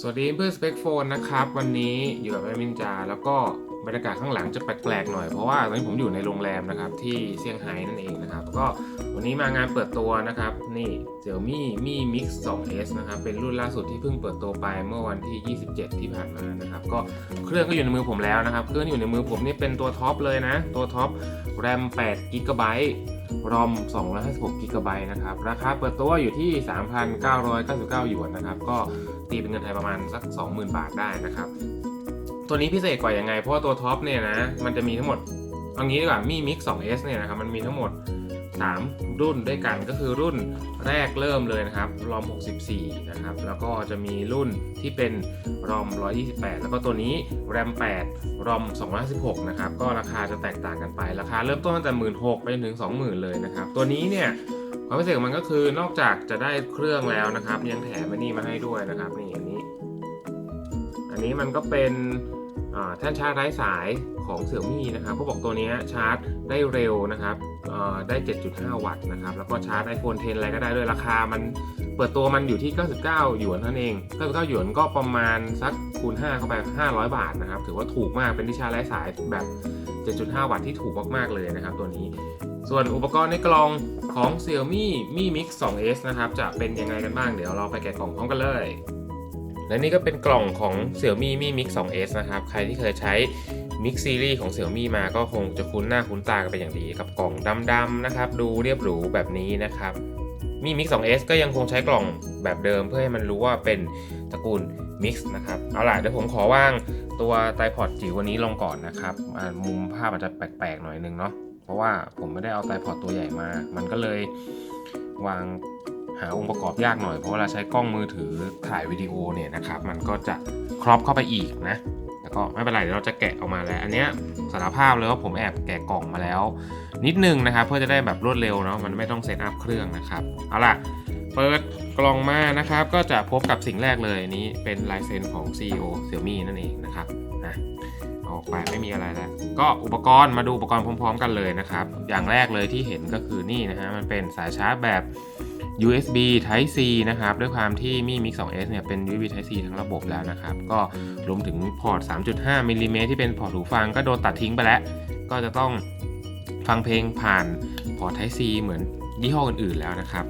สวัสดีเพื่อนสเปคโฟนนะครับ วันนี้อยู่กับแอมินจา แล้วก็บรรยากาศข้างหลังจะแปลกๆหน่อย เพราะว่าตอนนี้ผมอยู่ในโรงแรมนะครับ ที่เซี่ยงไฮ้นั่นเองนะครับ ก็วันนี้มางานเปิดตัวนะครับ นี่ Xiaomi Mi Mix 2S นะครับ เป็นรุ่นล่าสุดที่เพิ่งเปิดตัวไปเมื่อวันที่ 27 ที่ผ่านมานะครับ ก็เครื่องก็อยู่ในมือผมแล้วนะครับ เครื่องที่อยู่ในมือผมนี่เป็นตัวท็อปเลยนะ ตัวท็อป RAM 8 GB ROM 256 GB นะครับ ราคาเปิดตัวอยู่ที่ 3,999 หยวนนะครับ ก็ ตีเป็นเงินไทยประมาณสัก 20,000 บาทได้นะครับ ตัวนี้พิเศษกว่ายังไง เพราะว่าตัวท็อปเนี่ยนะ มันจะมีทั้งหมด เอางี้ดีกว่า Mi Mix 2S เนี่ยนะครับ มันมีทั้งหมด 3 รุ่นด้วยกัน ก็คือรุ่นแรกเริ่มเลยนะครับ ROM 64 นะครับ แล้วก็จะมีรุ่นที่เป็น ROM 128 แล้วก็ตัวนี้ RAM 8 ROM 256 นะครับ ก็ราคาจะแตกต่างกันไป ราคาเริ่มต้นตั้งแต่ 16,000 ไปจนถึง 20,000 เลยนะครับ ตัวนี้เนี่ย ความพิเศษของมันก็คือนอกจากจะได้เครื่องแล้วนะครับ ยังแถมอันนี้มาให้ด้วยนะครับนี่อันนี้ อันนี้มันก็เป็นอ่าแท่นชาร์จไร้สายของเสี่ยมี่นะครับเขาบอกตัวนี้ชาร์จได้เร็วนะครับได้ 7.5 วัตต์นะครับ แล้วก็ชาร์จ iPhone 10 อะไรก็ได้ด้วยราคามันเปิดตัวมันอยู่ที่ 99 หยวนเท่านั้นเอง 99 หยวนก็ประมาณสักคูณ 5 เข้าไป 500 บาทนะครับ ถือว่าถูกมากเป็นที่ชาร์จไร้สายแบบ 7.5 วัตต์ที่ถูกมากๆเลยนะครับ ตัวนี้ ส่วนอุปกรณ์ในกล่องของ Xiaomi Mi Mix 2S นะครับ จะเป็นยังไงกันบ้างเดี๋ยวเราไปแกะกล่องพร้อมกันเลย และนี่ก็เป็นกล่องของ Xiaomi Mi Mix 2S นะครับ ใครที่เคยใช้ Mix Series ของ Xiaomi มาก็คงจะคุ้นหน้าคุ้นตากันเป็นอย่างดีกับกล่องดำๆนะครับ ดูเรียบหรูแบบนี้นะครับ Mi Mix 2S ก็ยังคงใช้กล่องแบบเดิมเพื่อให้มันรู้ว่าเป็นตระกูล Mix นะครับ เอาล่ะ เดี๋ยวผมขอว่างตัวไตพอดจิ๋ววันนี้ลงก่อนนะครับ มุมภาพอาจจะแปลกๆหน่อยนึงเนาะ เพราะว่าผมไม่ได้เอาไตพอดตัวใหญ่มา มันก็เลยวางหาองค์ประกอบยากหน่อย เพราะเวลาใช้กล้องมือถือถ่ายวิดีโอเนี่ยนะครับ มันก็จะครอปเข้าไปอีกนะแล้วก็ไม่เป็นไรเดี๋ยวเราจะแกะออกมาแล้ว อันเนี้ยสารภาพเลยว่าผมแอบแกะกล่องมาแล้ว นิดนึงนะครับ เพื่อจะได้แบบรวดเร็วเนาะมันไม่ต้องเซตอัพเครื่องนะครับเอาล่ะเปิดกล่องมานะครับ ก็จะพบกับสิ่งแรกเลยนี้เป็นลายเซ็นของ CEO Xiaomi นั่นเองนะครับ ไปไม่มีอะไรแล้วก็อุปกรณ์มาดูอุปกรณ์พร้อม ๆ กันเลยนะครับ อย่างแรกเลยที่เห็นก็คือนี่นะฮะมันเป็นสายชาร์จแบบ USB Type C นะครับ ด้วยความที่มี Mix 2S เนี่ยเป็น USB Type C ทั้งระบบแล้วนะครับ ก็รวมถึงพอร์ต 3.5มิลลิเมตรที่เป็นพอร์ตหูฟังก็โดนตัดทิ้งไปแล้ว ก็จะต้องฟังเพลงผ่านพอร์ต Type C เหมือนยี่ห้ออื่นๆแล้วนะครับ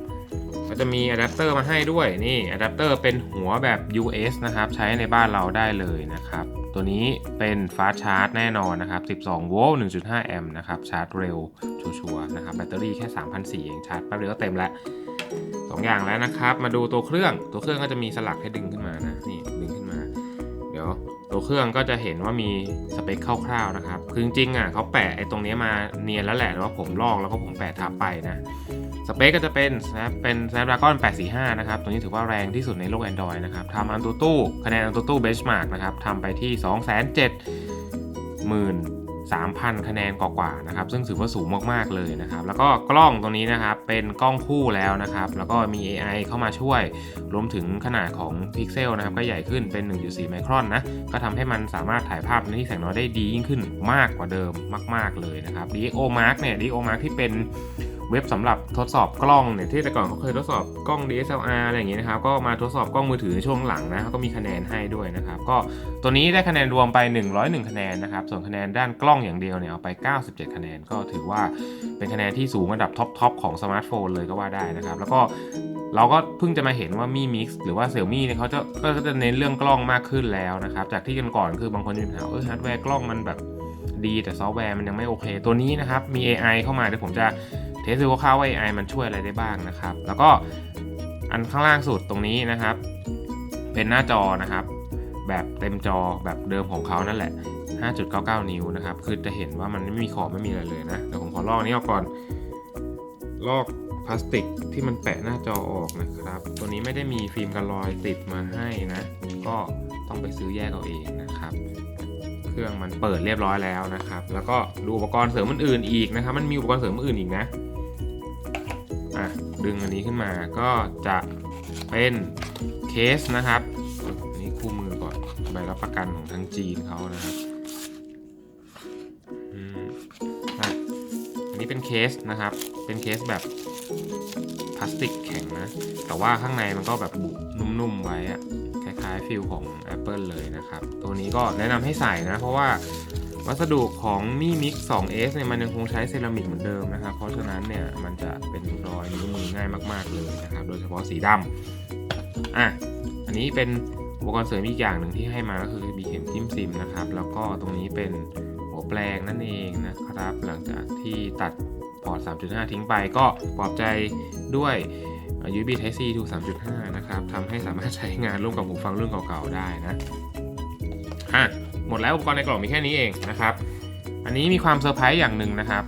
ก็จะมีอะแดปเตอร์มาให้ด้วยนี่อะแดปเตอร์เป็นหัวแบบ US นะครับ ใช้ในบ้านเราได้เลยนะครับ ตัวนี้เป็นฟาสชาร์จแน่นอนนะครับ 12 โวลต์ 1.5 แอมป์นะครับ ชาร์จเร็วชัวร์นะครับ แบตเตอรี่แค่ 3,400เอง ชาร์จแป๊บเดียวก็เต็มแล้ว2อย่างแล้วนะครับ มาดูตัวเครื่อง ตัวเครื่องก็จะมีสลักให้ดึงขึ้นมานะ นี่ดึงขึ้นมา เดี๋ยวตัวเครื่องก็จะเห็นว่ามีสเปคคร่าวๆนะครับ คือจริงๆอะเขาแปะไอ้ตรงนี้มาเนียนแล้วแหละว่าผมลอกแล้วก็ผมแปะทับไปนะ สเปคก็จะเป็นนะเป็น Snapdragon 845 นะครับ ตัวนี้ถือว่าแรงที่สุดในโลก Android นะครับทำอันตูตู้คะแนนอันตูตู้เบสมาร์กนะครับทำไปที่ 273,000 คะแนนกว่าๆนะครับ ซึ่งถือว่าสูงมากๆเลยนะครับ แล้วก็กล้องตัวนี้นะครับเป็นกล้องคู่แล้วนะครับ แล้วก็มี AI เข้ามาช่วย รวมถึงขนาดของพิกเซลนะครับ ก็ใหญ่ขึ้นเป็น 1.4 ไมครอนนะ ก็ทำให้มันสามารถถ่ายภาพในที่แสงน้อยได้ดียิ่งขึ้นมากกว่าเดิมมาก ๆเลยนะครับ DxO Mark เนี่ย DxO Mark ที่เป็น เว็บสำหรับทดสอบกล้องเนี่ยที่แต่ก่อนเขาเคยทดสอบกล้อง DSLR อะไรอย่างงี้นะครับก็มาทดสอบกล้องมือถือในช่วงหลังนะเขาก็มีคะแนนให้ด้วยนะครับก็ตัวนี้ได้คะแนนรวมไป 101 คะแนนนะครับส่วนคะแนนด้านกล้องอย่างเดียวเนี่ยเอาไป 97 คะแนนก็ถือว่าเป็นคะแนนที่สูงอันดับท็อปๆของสมาร์ทโฟนเลยก็ว่าได้นะครับแล้วก็เราก็เพิ่งจะมาเห็นว่ามี Mix หรือว่า Xiaomi เนี่ยเขาจะก็จะเน้นเรื่องกล้องมากขึ้นแล้วนะครับจากที่กันก่อนคือบางคนจะถามเออฮาร์ดแวร์กล้องมันแบบดีแต่ซอฟต์แวร์มันยังไม่โอเค ตัวนี้นะครับมี AI เข้ามาเดี๋ยวผมจะ เทสดูคร่าวๆว่า AI มันช่วยอะไรได้บ้างนะครับ แล้วก็อันข้างล่างสุดตรงนี้นะครับ เป็นหน้าจอนะครับ แบบเต็มจอแบบเดิมของเขานั่นแหละ 5.99 นิ้วนะครับ คือจะเห็นว่ามันไม่มีขอบไม่มีอะไรเลยนะเดี๋ยวผมขอลอกนนี้ออกก่อน ลอกพลาสติกที่มันแปะหน้าจอออกนะครับ ตัวนี้ไม่ได้มีฟิล์มกันรอยติดมาให้นะ ก็ต้องไปซื้อแยกเอาเองนะครับ เครื่องมันเปิดเรียบร้อยแล้วนะครับ แล้วก็ดูอุปกรณ์เสริมอื่นๆอีกนะครับ มันมีอุปกรณ์เสริมอื่นอีกนะ อะดึงอันนี้ขึ้นมาก็จะเป็นเคสนะครับอันนี้คู่มือก่อนใบรับประกันของทางจีนเขานะครับอันนี้เป็นเคสนะครับ เป็นเคสแบบพลาสติกแข็งนะ แต่ว่าข้างในมันก็แบบบุนุ่มๆไว้อะคล้ายายๆฟิลของ Apple เลยนะครับ ตัวนี้ก็แนะนำให้ใส่นะ เพราะว่า วัสดุของ Mi Mix 2S เนี่ยมันยังคงใช้เซรามิกเหมือนเดิมนะครับ เพราะฉะนั้นเนี่ยมันจะเป็นรอยนิ้วมือง่ายมาก ๆ เลยนะครับ โดยเฉพาะสีดำอะ อันนี้เป็นอุปกรณ์เสริมอีกอย่างหนึ่งที่ให้มาก็คือมีเข็มจิ้มซิมนะครับ แล้วก็ตรงนี้เป็นหัวแปลงนั่นเองนะครับ หลังจากที่ตัดพอร์ต 3.5 ทิ้งไปก็ปลอบใจด้วย USB Type C to 3.5 นะครับทำให้สามารถใช้งานร่วมกับหูฟังรุ่นเก่าๆได้นะอะ หมดแล้วอุปกรณ์ในกล่องมีแค่นี้เองนะครับ อันนี้มีความเซอร์ไพรส์อย่างหนึ่งนะครับ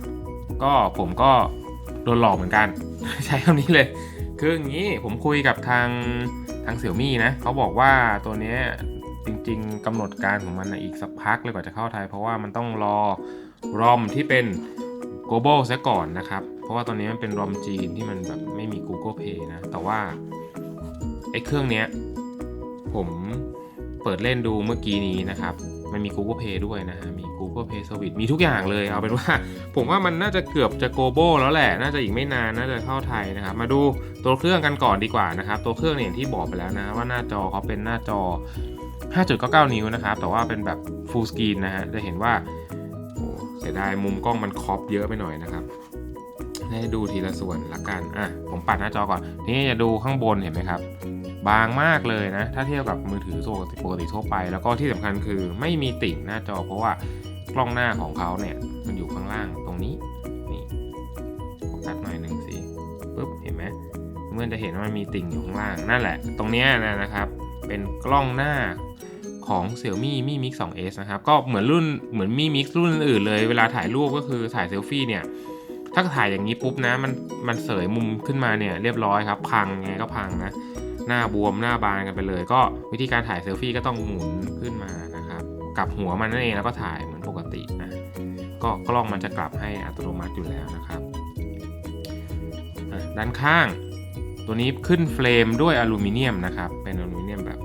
ก็ผมก็โดนหลอกเหมือนกัน ใช้คำนี้เลย คืออย่างนี้ผมคุยกับทางทางเสี่ยวมี่นะเขาบอกว่าตัวนี้จริงๆกำหนดการของมันนะอีกสักพักเลยกว่าจะเข้าไทย เพราะว่ามันต้องรอรอมที่เป็น global ซะก่อนนะครับ เพราะว่าตอนนี้มันเป็นรอมจีนที่มันแบบไม่มี Google Play นะ แต่ว่าไอ้เครื่องเนี้ยผมเปิดเล่นดูเมื่อกี้นี้นะครับ มันมี Google Pay ด้วยนะฮะ มี Google Pay Service มีทุกอย่างเลยเอาเป็นว่า ผมว่ามันน่าจะเกือบจะ global แล้วแหละ น่าจะอีกไม่นาน น่าจะเข้าไทยนะครับ มาดูตัวเครื่องกันก่อนดีกว่านะครับ ตัวเครื่องเนี่ยที่บอกไปแล้วนะว่าหน้าจอเขาเป็นหน้าจอ 5.99 นิ้วนะครับ แต่ว่าเป็นแบบ full screen นะฮะ จะเห็นว่าโอ้เสียดายมุมกล้องมันครอปเยอะไปหน่อยนะครับให้ดูทีละส่วนละกัน อะ ผมปัดหน้าจอก่อนทีนี้จะดูข้างบนเห็นไหมครับ บางมากเลยนะ ถ้าเทียบกับมือถือปกติปกติทั่วไป แล้วก็ที่สำคัญคือไม่มีติ่งหน้าจอ เพราะว่ากล้องหน้าของเขาเนี่ยมันอยู่ข้างล่างตรงนี้นี่โฟกัสหน่อยหนึ่งสิปุ๊บเห็นไหมเมื่อจะเห็นว่ามันมีติ่งอยู่ข้างล่างนั่นแหละ ตรงเนี้ยนะครับ เป็นกล้องหน้าของ Xiaomi Mi Mix 2S นะครับ ก็เหมือนรุ่นเหมือน Mi Mix รุ่นอื่นเลย เวลาถ่ายรูปก็คือถ่ายเซลฟี่เนี่ย ถ้าถ่ายอย่างนี้ปุ๊บนะ มันมันเสยมุมขึ้นมาเนี่ยเรียบร้อยครับ พังไงก็พังนะ หน้าบวมหน้าบานกันไปเลย ก็วิธีการถ่ายเซลฟี่ก็ต้องหมุนขึ้นมานะครับกลับหัวมันนั่นเองแล้วก็ถ่ายเหมือนปกตินะก็กล้องมันจะกลับให้อัตโนมัติอยู่แล้วนะครับด้านข้าง ตัวนี้ขึ้นเฟรมด้วยอลูมิเนียมนะครับเป็นอลูมิเนียมแบบ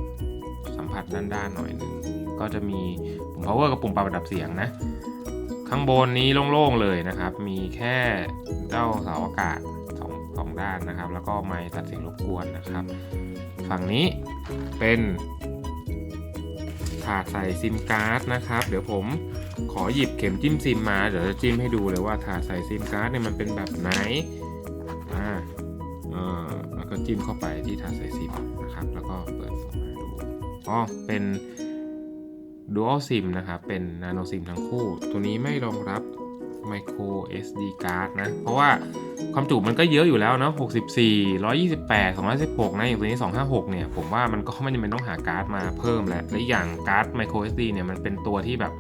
สัมผัสด้านๆหน่อยหนึงก็จะมีปุ่ม power กับปุ่มปรับระดับเสียงนะข้างบนนี้โล่งๆเลยนะครับ มีแค่เจ้าเสาอากาศสองสองด้านนะครับ แล้วก็ไมค์ตัดเสียงรบกวนนะครับ ฝั่งนี้เป็นถาดใส่ซิมการ์ดนะครับ เดี๋ยวผมขอหยิบเข็มจิ้มซิมมา เดี๋ยวจะจิ้มให้ดูเลยว่าถาดใส่ซิมการ์ดเนี่ยมันเป็นแบบไหน อ่า เออแล้วก็จิ้มเข้าไปที่ถาดใส่ซิมนะครับ แล้วก็เปิดออกมาดูอ๋อเป็น Dual SIM นะครับ เป็น Nano SIM ทั้งคู่ ตัวนี้ไม่รองรับ Micro SD card นะ เพราะว่าความจุมันก็เยอะอยู่แล้วเนาะ64 128 216นะ อย่างตัวนี้ 256 เนี่ย ผมว่ามันก็ไม่จำเป็นต้องหาการ์ดมาเพิ่มแล้วและอย่างการ์ด Micro SD เนี่ยมันเป็นตัวที่แบบ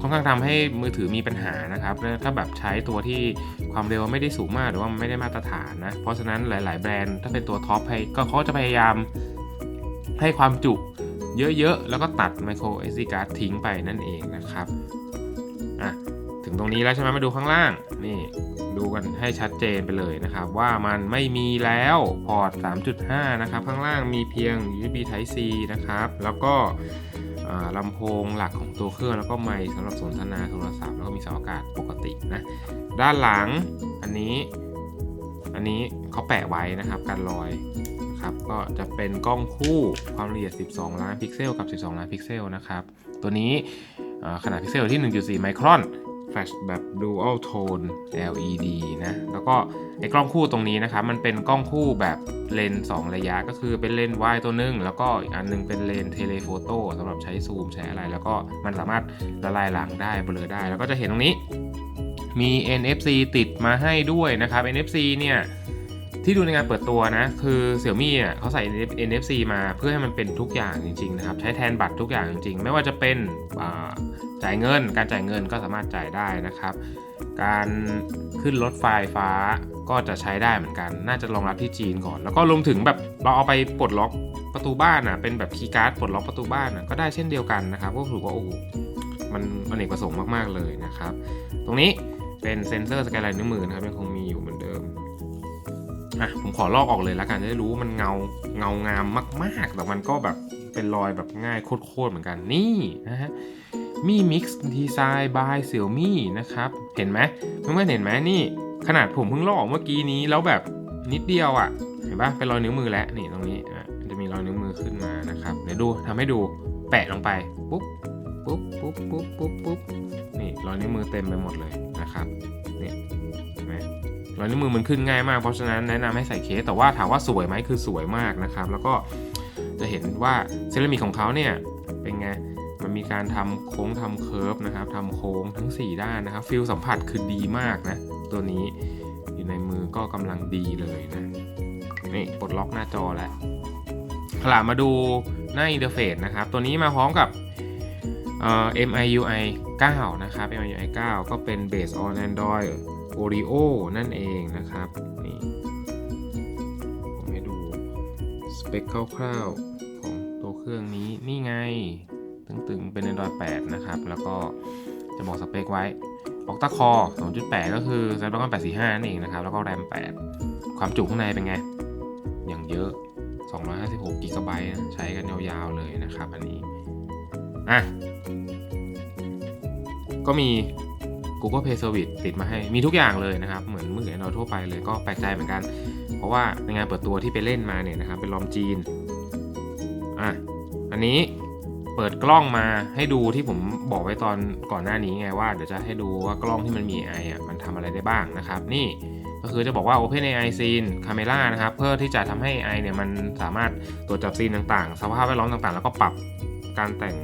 ค่อนข้างทำให้มือถือมีปัญหานะครับแล้วถ้าแบบใช้ตัวที่ความเร็วไม่ได้สูงมากหรือว่าไม่ได้มาตรฐานนะ เพราะฉะนั้นหลาย ๆ แบรนด์ถ้าเป็นตัวท็อปให้ก็เขาจะพยายามให้ความจุเยอะ ๆ แล้วก็ตัด micro SD card ทิ้งไปนั่นเองนะครับ งตรงนี้แล้วใช่ไหมมาดูข้างล่าง นี่ดูกันให้ชัดเจนไปเลยนะครับ ว่ามันไม่มีแล้วพอร์ต 3.5 นะครับ ข้างล่างมีเพียง USB Type C นะครับ แล้วก็ลำโพงหลักของตัวเครื่องแล้วก็ไมค์สำหรับสนทนาโทรศัพท์แล้วก็มีเสาอากาศปกตินะ ด้านหลังอันนี้อันนี้เขาแปะไว้นะครับกันรอยนะครับก็จะเป็นกล้องคู่ความละเอียด 12 ล้านพิกเซลกับ 12 ล้านพิกเซลนะครับ ตัวนี้ขนาดพิกเซลที่ 1.4 ไมครอน แฟลชแบบ Dual Tone LED นะ แล้วก็ไอ้กล้องคู่ตรงนี้นะครับ มันเป็นกล้องคู่แบบเลนส์2ระยะก็คือเป็นเลนส์วายตัวหนึง แล้วก็อีกอันหนึงเป็นเลนส์เทเลโฟโต้สำหรับใช้ซูมใช้อะไร แล้วก็มันสามารถละลายหลังได้เบลอได้ แล้วก็จะเห็นตรงนี้มี NFC ติดมาให้ด้วยนะครับ NFC เนี่ย ที่ดูในงานเปิดตัวนะ คือ Xiaomi อะเขาใส่ NFC มาเพื่อให้มันเป็นทุกอย่างจริงๆนะครับ ใช้แทนบัตรทุกอย่างจริงๆ ไม่ว่าจะเป็นจ่ายเงิน การจ่ายเงินก็สามารถจ่ายได้นะครับ การขึ้นรถไฟฟ้าก็จะใช้ได้เหมือนกัน น่าจะรองรับที่จีนก่อน แล้วก็รวมถึงแบบเราเอาไปปลดล็อกประตูบ้านอะเป็นแบบคีย์การ์ดปลดล็อกประตูบ้านอะก็ได้เช่นเดียวกันนะครับก็ถือว่าโอ้โหมันอเนกประสงค์มากๆเลยนะครับ ตรงนี้เป็นเซ็นเซอร์สแกนลายนิ้วมือนะครับยังคง อะผมขอลอกออกเลยแล้วกันจะได้รู้มันเงาเงางามมาก ๆ แต่มันก็แบบเป็นรอยแบบง่ายโคตรๆเหมือนกันนี่นะฮะมีมิกซ์ดีไซน์บายเซี่ยวมี่นะครับ เห็นไหมเพื่อนๆเห็นไหมนี่ ขนาดผมเพิ่งลอกเมื่อกี้นี้แล้วแบบนิดเดียวอะ่ะ เห็นปะเป็นรอยนิ้วมือแล้วนี่ตรงนี้อะมันจะมีรอยนิ้วมือขึ้นมานะครับในดี๋ยวดูทำให้ดูแปะลงไปปุ๊บปุ๊บปุ๊บปุ๊บปุ๊บปุ๊บนี่รอยนิ้วมือเต็มไปหมดเลยนะครับนี่เห็นไหม รอยนิ้วมือมันขึ้นง่ายมากเพราะฉะนั้นแนะนำให้ใส่เคส แต่ว่าถามว่าสวยไหมคือสวยมากนะครับ แล้วก็จะเห็นว่าเซรามิกของเขาเนี่ยเป็นไงมันมีการทำโค้งทำเคิร์ฟนะครับทำโค้งทั้ง 4 ด้านนะครับฟิลสัมผัสคือดีมากนะ ตัวนี้อยู่ในมือก็กำลังดีเลยนะนี่ปลดล็อกหน้าจอแล้วขลามาดูหน้าอินเทอร์เฟซนะครับ ตัวนี้มาพร้อมกับเอ่อ MIUI 9 นะครับ MIUI 9 ก็เป็น based on Android Oreo นั่นเองนะครับ นี่ ผมให้ดูสเปคคร่าวๆของตัวเครื่องนี้ นี่ไง ตึงๆ เป็น Android 8นะครับ แล้วก็จะบอกสเปคไว้ Octa Core 2.8 ก็คือ Snapdragon 845 นั่นเองนะครับ แล้วก็ RAM 8ความจุข้างในเป็นไง อย่างเยอะ 256กิกะไบต์นะใช้กันยาวๆเลยนะครับ อันนี้ อะ ก็มี Google Play Service ติดมาให้มีทุกอย่างเลยนะครับ เหมือนมือถือ Android ทั่วไปเลยก็แปลกใจเหมือนกัน เพราะว่าในงานเปิดตัวที่ไปเล่นมาเนี่ยนะครับเป็นลอมจีนอะอันนี้เปิดกล้องมาให้ดูที่ผมบอกไว้ตอนก่อนหน้านี้ไงว่าเดี๋ยวจะให้ดูว่ากล้องที่มันมี AI อะมันทำอะไรได้บ้างนะครับ นี่ก็คือจะบอกว่า Open AI Scene Camera นะครับ เพื่อที่จะทำให้ AI เนี่ยมันสามารถตรวจจับซีนต่างๆ สภาพแวดล้อมต่างๆ แล้วก็ปรับการแต่ง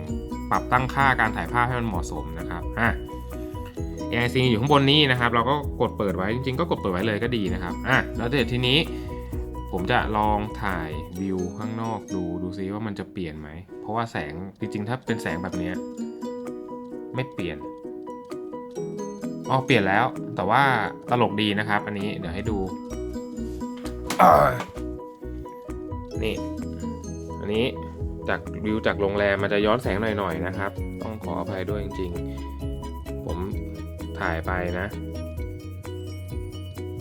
ปรับตั้งค่าการถ่ายภาพให้มันเหมาะสมนะครับอะ AIC อยู่ข้างบนนี้นะครับ เราก็กดเปิดไว้จริงๆ ก็กดเปิดไว้เลยก็ดีนะครับอะแล้วเดี๋ยวทีนี้ผมจะลองถ่ายวิวข้างนอกดูดูซิว่ามันจะเปลี่ยนไหม เพราะว่าแสงจริงๆ ถ้าเป็นแสงแบบนี้ไม่เปลี่ยนอ๋อเปลี่ยนแล้วแต่ว่าตลกดีนะครับ อันนี้เดี๋ยวให้ดูนี่ อันนี้จากวิวจากโรงแรมมันจะย้อนแสงหน่อยๆนะครับ ต้องขออภัยด้วยจริง ๆ ถ่ายไปนะ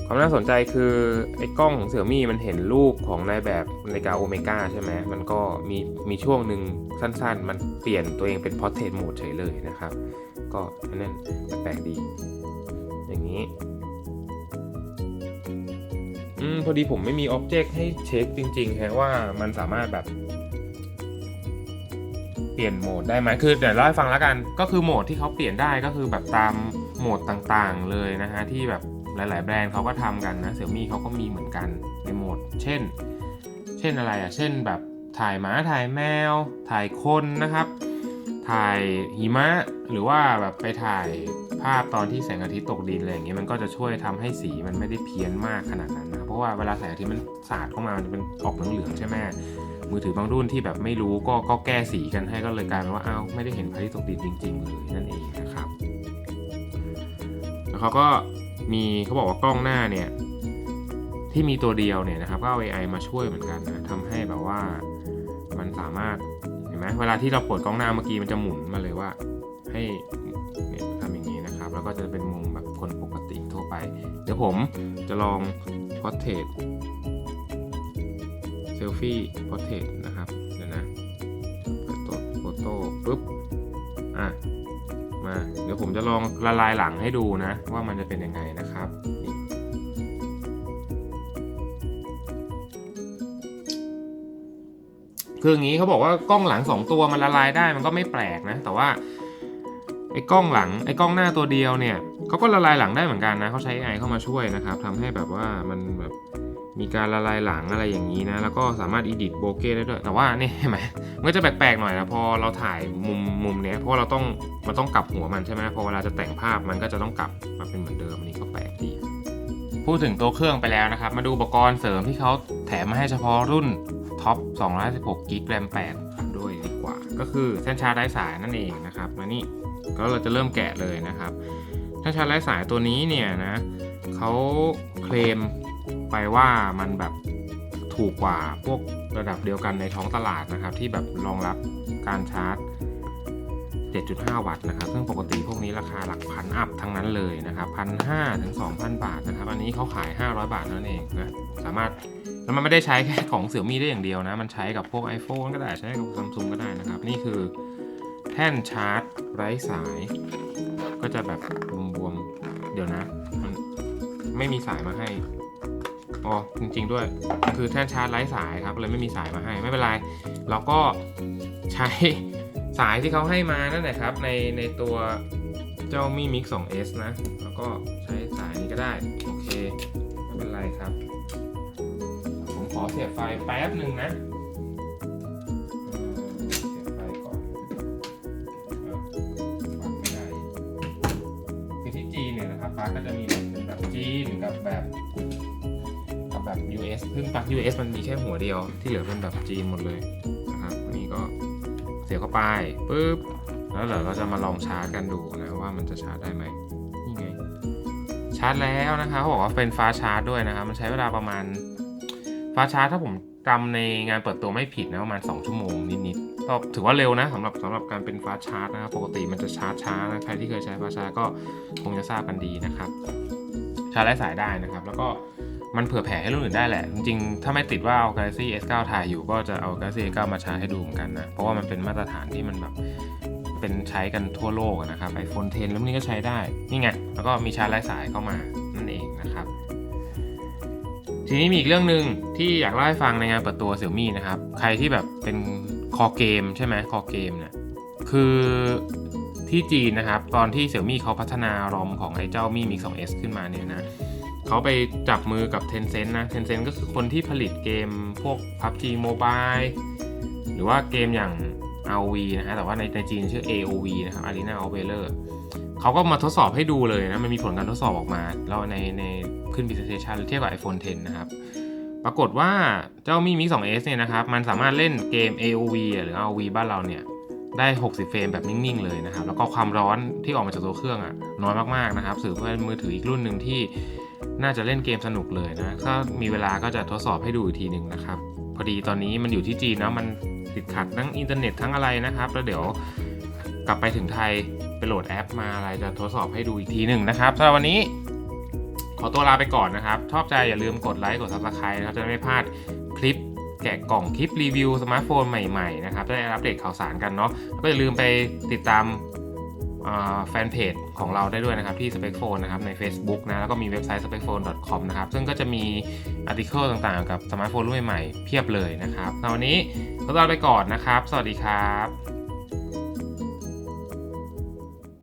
ความน่าสนใจคือไอ้กล้องของเสี่ยมี่มันเห็นรูปของนายแบบนาฬิกาโอเมก้าใช่ไหมมันก็มีมีช่วงหนึ่งสั้นๆ มันเปลี่ยนตัวเองเป็นพอ r t เท t โหมดเฉยเลยนะครับ ก็นนั่นแปลกๆดี อย่างนี้อืมพอดีผมไม่มีอ็อบเจกต์ให้เช็คจริงๆฮะว่ามันสามารถแบบ เปลี่ยนโหมดได้ไหมคือเดี๋ยวเล่าให้ฟังแล้วกัน ก็คือโหมดที่เขาเปลี่ยนได้ก็คือแบบตาม โหมดต่างๆเลยนะฮะที่แบบหลาย ๆ แบรนด์เขาก็ทำกันนะเสี่ยมี่เขาก็มีเหมือนกันในโหมด เช่น เช่นอะไรอะเช่นแบบถ่ายหมาถ่ายแมว ถ่ายคนนะครับ ถ่ายหิมะหรือว่าแบบไปถ่ายภาพตอนที่แสงอาทิตย์ตกดินอะไรอย่างเงี้ยมันก็จะช่วยทำให้สีมันไม่ได้เพี้ยนมากขนาดนั้นนะเพราะว่าเวลาแสงอาทิตย์มันสาดเข้ามามันจะเป็นออกเหลืองๆใช่ไหมมือถือบางรุ่นที่แบบไม่รู้ก็ก็แก้สีกันให้ก็เลยกลายเป็นว่าอ้าวไม่ได้เห็นพระอาทิตย์ตกดินจริง ๆ เลยนั่นเองนะ แล้วเขาก็มีเขาบอกว่ากล้องหน้าเนี่ยที่มีตัวเดียวเนี่ยนะครับก็เอา AI มาช่วยเหมือนกันนะทำให้แบบว่ามันสามารถเห็นไหมเวลาที่เราเปิดกล้องหน้าเมื่อกี้มันจะหมุนมาเลยว่า ให้ทำอย่างนี้นะครับ แล้วก็จะเป็นมุมแบบคนปกติทั่วไป เดี๋ยวผมจะลองพอ r t เท t เซลฟี่พอ r t เท t นะครับเดี๋ยวนะเปิดตัวโฟโต้ปุ๊บอะ มาเดี๋ยวผมจะลองละลายหลังให้ดูนะ ว่ามันจะเป็นยังไงนะครับนี่คืออย่างนี้เขาบอกว่ากล้องหลังสองตัวมันละลายได้มันก็ไม่แปลกนะ แต่ว่าไอ้กล้องหลังไอ้กล้องหน้าตัวเดียวเนี่ยเขาก็ละลายหลังได้เหมือนกันนะเขาใช้ AI เข้ามาช่วยนะครับทำให้แบบว่ามัน มีการละลายหลังอะไรอย่างนี้นะ แล้วก็สามารถ edit โบเก้ได้ด้วย แต่ว่านี่เห็นไหมมันก็จะแปลกๆหน่อยนะ พอเราถ่ายมุมมุมเนี้ย เพราะเราต้องมันต้องกลับหัวมันใช่ไหมพอเวลาจะแต่งภาพมันก็จะต้องกลับมาเป็นเหมือนเดิมอันนี้ก็แปลกดีพูดถึงตัวเครื่องไปแล้วนะครับ มาดูอุปกรณ์เสริมที่เขาแถมมาให้เฉพาะรุ่นท็อป216กิกแรม8ด้วยดีกว่า ก็คือเส้นชาร์จไร้สายนั่นเองนะครับมานี่ก็เราจะเริ่มแกะเลยนะครับเส้นชาร์จไร้สายตัวนี้เนี่ยนะเขาเคลม ไปว่ามันแบบถูกกว่าพวกระดับเดียวกันในท้องตลาดนะครับ ที่แบบรองรับการชาร์จ 7.5 วัตต์นะครับ ซึ่งปกติพวกนี้ราคาหลักพันอัพทั้งนั้นเลยนะครับพันห้าถึงสองพันบาทนะครับ อันนี้เขาขาย 500 บาทนั่นเองนะสามารถแล้วมันไม่ได้ใช้แค่ของเสี่ยมี่ได้อย่างเดียวนะ มันใช้กับพวก iPhone ก็ได้ใช้กับซัมซุงก็ได้นะครับ นี่คือแท่นชาร์จไร้สาย ก็จะแบบบวมๆเดี๋ยวนะ มันไม่มีสายมาให้ อ๋อจริง ๆ ด้วย คือแท่นชาร์จไร้สายครับเลยไม่มีสายมาให้ไม่เป็นไร เราก็ใช้สายที่เขาให้มานั่นแหละครับ ในในตัวเจ้ามี Mix 2S นะ แล้วก็ใช้สายนี้ก็ได้ โอเค ไม่เป็นไรครับ ผมขอเสียบไฟแป๊บหนึ่งนะเสียบไฟก่อนวางไม่ได้คือที่จีเนี่ยนะครับฟ้าก็จะมีเป็นแบบจีนกับแบบ แบบ US ซึ่งปลั๊ก US มันมีแค่หัวเดียว ที่เหลือเป็นแบบจีนหมดเลยนะครับอันนี้ก็เสียบเข้าไปปุ๊บแล้วเดี๋ยวเราจะมาลองชาร์จกันดูนะว่ามันจะชาร์จได้ไหมนี่ไงชาร์จแล้วนะครับเขาบอกว่าเป็นฟ้าชาร์จด้วยนะครับมันใช้เวลาประมาณฟ้าชาร์จถ้าผมจำในงานเปิดตัวไม่ผิดนะประมาณ 2 ชั่วโมงนิดๆก็ถือว่าเร็วนะสำหรับสำหรับการเป็นฟ้าชาร์จนะครับปกติมันจะชาร์จช้านะใครที่เคยใช้ฟ้าชาร์จก็คงจะทราบกันดีนะครับชาร์จไร้สายได้นะครับ แล้วก็ มันเผื่อแผ่ให้รุ่นอื่นได้แหละ จริงๆ ถ้าไม่ติดว่าเอา Galaxy S9 ถ่ายอยู่ก็จะเอา Galaxy S9 มาชาร์จให้ดูเหมือนกันนะ เพราะว่ามันเป็นมาตรฐานที่มันแบบเป็นใช้กันทั่วโลกนะครับ iPhone 10 แล้วนี้ก็ใช้ได้ นี่ไง แล้วก็มีชาร์จไร้สายเข้ามานั่นเองนะครับ ทีนี้มีอีกเรื่องหนึ่งที่อยากเล่าให้ฟังในงานเปิดตัว Xiaomi นะครับ ใครที่แบบเป็นคอเกมใช่ไหมคอเกมเนี่ยคือที่จีนนะครับ ตอนที่ Xiaomi เขาพัฒนารอมของไอ้เจ้า Mi Mix 2S ขึ้นมาเนี่ยนะ เขาไปจับมือกับ Tencent นะ Tencent ก็คือคนที่ผลิตเกมพวก PUBG Mobile หรือว่าเกมอย่าง ROV นะฮะ แต่ว่าในในจีนชื่อ AOV นะครับ Arena of Valor เขาก็มาทดสอบให้ดูเลยนะ มันมีผลการทดสอบออกมา แล้วในในขึ้น presentation เทียบกับ iPhone 10 นะครับ ปรากฏว่าเจ้า Mi Mix 2S เนี่ยนะครับ มันสามารถเล่นเกม AOV หรือ ROV บ้านเราเนี่ยได้ 60 เฟรมแบบนิ่ง ๆ เลยนะครับ แล้วก็ความร้อนที่ออกมาจากตัวเครื่องอะน้อยมาก ๆ นะครับสื่อว่าเป็นมือถืออีกรุ่นหนึ่งที่ น่าจะเล่นเกมสนุกเลยนะถ้ามีเวลาก็จะทดสอบให้ดูอีกทีหนึ่งนะครับ พอดีตอนนี้มันอยู่ที่จีนนะมันติดขัดทั้งอินเทอร์เน็ตทั้งอะไรนะครับ แล้วเดี๋ยวกลับไปถึงไทยไปโหลดแอปมาอะไรจะทดสอบให้ดูอีกทีหนึ่งนะครับสำหรับวันนี้ขอตัวลาไปก่อนนะครับ ชอบใจอย่าลืมกดไลค์กด subscribe นะครับจะไม่พลาดคลิปแกะกล่องคลิปรีวิวสมาร์ทโฟนใหม่ๆนะครับจะได้อัปเดตข่าวสารกันเนาะก็อย่าลืมไปติดตาม แฟนเพจของเราได้ด้วยนะครับที่ Spec Phone นะครับใน Facebook นะแล้วก็มีเว็บไซต์ specphone.com นะครับซึ่งก็จะมีอาร์ติเคิลต่างๆ กับสมาร์ทโฟนรุ่นใหม่ๆเพียบเลยนะครับสำหรับวันนี้ก็ลาไปก่อนนะครับ สวัสดีครับ